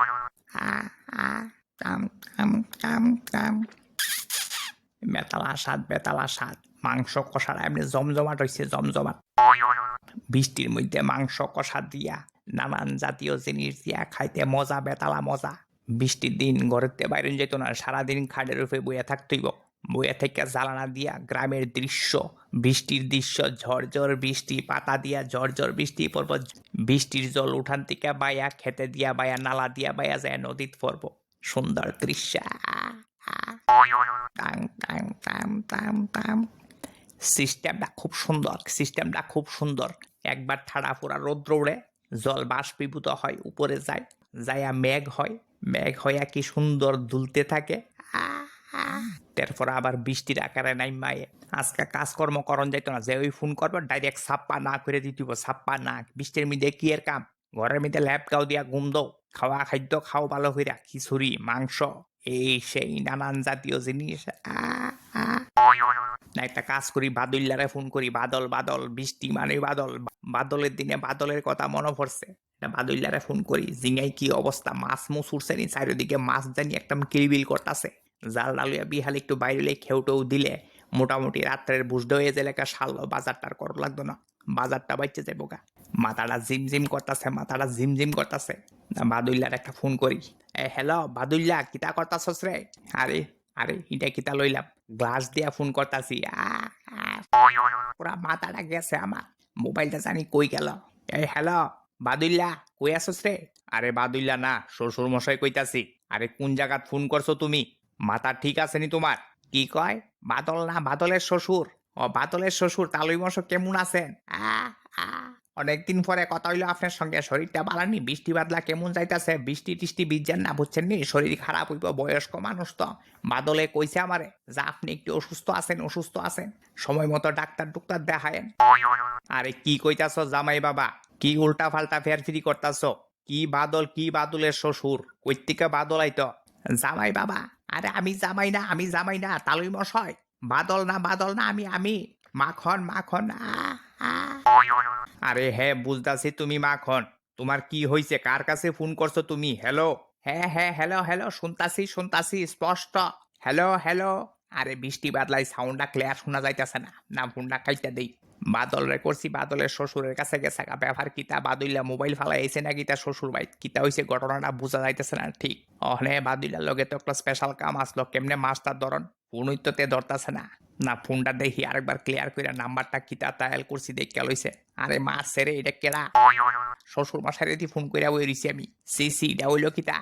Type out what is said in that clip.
বেতালা স্বাদ মাংস কষার, এমনি জমজমাট হয়েছে জমজমাট। বৃষ্টির মধ্যে মাংস কষা দিয়া নানান জাতীয় জিনিস দিয়া খাইতে মজা, বেতালা মজা। বৃষ্টির দিন ঘরেতে বাইরে যেত না, সারাদিন খাটের উপরে বইয়া থাকতেইব। বইয়া থেকে জ্বালানা দিয়া গ্রামের দৃশ্য, বৃষ্টির দৃশ্য ঝরঝর বৃষ্টি, পাতা দিয়া ঝরঝর বৃষ্টি পড়ব বৃষ্টির জল উঠান থেকে বায়া খেতে দিয়া বায়া নালা দিয়া বায়া যায় নদীত পড়ব সুন্দর দৃশ্য। সিস্টেমটা খুব সুন্দর, সিস্টেমটা খুব সুন্দর। একবার ঠাড়া পোড়া রৌদ্র উড়ে জল বাষ্পীভূত হয়, উপরে যায় যাইয়া মেঘ হয়, মেঘ হইয়া কি সুন্দর দুলতে থাকে। তারপর আবার বৃষ্টির আকারে নাই মায়ে। আজকে কাজকর্ম করণ যাইতো না যে ওই ফোন করব ডাইরেক্ট সাপ্পা না করে দিতে হইবো, সাপ্পা না। বৃষ্টির মধ্যে কি এর কাম? ঘরের মধ্যে ল্যাপ গাও দিয়া ঘুম দো খাওয়া খাদ্য খাও ভালো হইরা খিচুড়ি মাংস এই সেই নানান জাতীয় জিনিস। না একটা কাজ করি বাদুল্লারে ফোন করি বাদল বাদল বৃষ্টি মানে বাদল। বাদলের দিনে বাদলের কথা মনে পড়ছে। বাদুল্লারে ফোন করি জিঙাই কি অবস্থা? মাছ মুছ উঠছে নি চারিদিকে মাছ জানি একটা কিলবিল করতেছে। জাল ডালুয়া বিহাল একটু বাইরে খেউটেও দিলে মোটামুটি রাত্রের বুঝতে হয়ে যে লেখা সাল বাজারটার কর লাগতো না। বাজারটা বাইচে যাব গা। মাথাটা জিম করতেছে, মাথাটা জিম করতেছে। বাদুল্লার একটা ফোন করি। এ, হ্যালো বাদুল্লা কিতা করতাছস রে? আরে আরে এটা কিতা লইলাম? গ্লাস দিয়া ফোন করতাছি। পুরা মাথাটা গেছে আমার। মোবাইলটা জানি কই গেল? এই হ্যালো বাদুল্লা কই আসছ রে? আরে বাদুল্লা না শ্বশুর মশাই কইতাছি। আরে, কোন জায়গাত ফোন করছ তুমি? মাথা ঠিক আছে নি তোমার? কি কয়? বাদল না, বাদলের শ্বশুর। ও, বাদলের শ্বশুর, তালুই মশো কেমন আছেন। অনেকদিন পরে কথা হইল আপনার সঙ্গে। শরীরটা বালানি, বৃষ্টি বাদলা কেমন যাইতাছে? বৃষ্টি টিষ্টি বিজ্ঞান না, বুঝছেন নি? শরীর খারাপ হইব, বয়স্ক মানুষ তো। বাদলে কইছে আমারে যে আপনি একটু অসুস্থ আছেন অসুস্থ আছেন। সময় মতো ডাক্তার টুক্তার দেখায়েন। আরে কি কইতাছ জামাই বাবা? কি উল্টা ফাল্টা ফের ফিরি করতাছ? কি বাদল, কি বাদলের শ্বশুর? কৈতিকা বাদল আইতো। জামাই বাবা আরে আমি জামাই না, আমি জামাই না, তালুই মশাই। বাদল না বাদল না, আমি আমি। মাখন মাখন। আরে হ্যাঁ বুঝতাছি তুমি মাখন। তোমার কি হয়েছে কার কাছে ফোন করছ তুমি? হ্যালো হ্যাঁ হ্যাঁ হ্যালো হ্যালো শুনতাছি শুনতাছি, স্পষ্ট। হ্যালো হ্যালো আরে বৃষ্টি বাদলাই সাউন্ডটা ক্লিয়ার শোনা যাইতেছে না। না ফোনটা খাইতে দেই। বাদল রে করছি, বাদলের শ্বশুরের কাছে গেছে গা। ব্যবহার কিতা বাদুল্লা মোবাইল ফালাই আইছে না কিতা শ্বশুর বাই কিতা হইছে ঘটনাটা বোঝা যাইতেছে না ঠিক। অহনে বাদুল্লার লগে তো একটা স্পেশাল কাম আসলো। কেমনে মাছটার ধরন? ফোনই তো তে ধরতাছে না। না ফোনটা দেখি আরেকবার ক্লিয়ার করে নাম্বারটা কিতা তায়াল করছি দেখে লইছে। আরে মাছ সেরে এটা কেডা শ্বশুর মশাই ফোন করে ওই রইছি আমি। সি সি, এটা হইল কিতা?